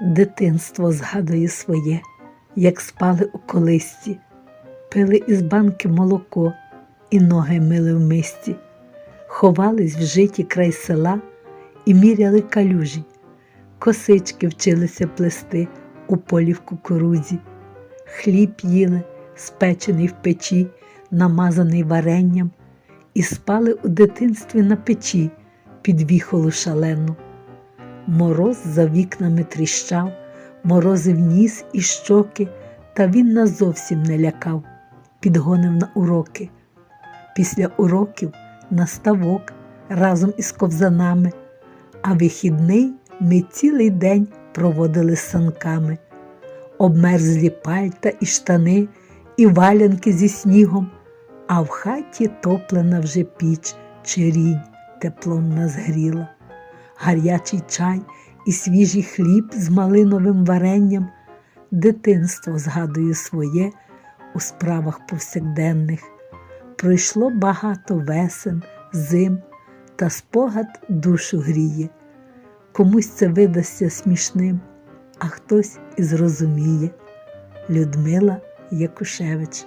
Дитинство згадує своє, як спали у колисці, пили із банки молоко і ноги мили в мисці, ховались в житі край села і міряли калюжі, косички вчилися плести у полі в кукурудзі, хліб їли, спечений в печі, намазаний варенням, і спали у дитинстві на печі під віхолу шалену. Мороз за вікнами тріщав, морозив ніс і щоки, та він нас зовсім не лякав, підгонив на уроки. Після уроків на ставок разом із ковзанами, а вихідний ми цілий день проводили з санками. Обмерзлі пальта і штани, і валянки зі снігом, а в хаті топлена вже піч чирінь теплом нас гріла гарячий чай і свіжий хліб з малиновим варенням, дитинство згадує своє у справах повсякденних. Пройшло багато весен, зим, та спогад душу гріє. Комусь це видасться смішним, а хтось і зрозуміє. Людмила Якушевич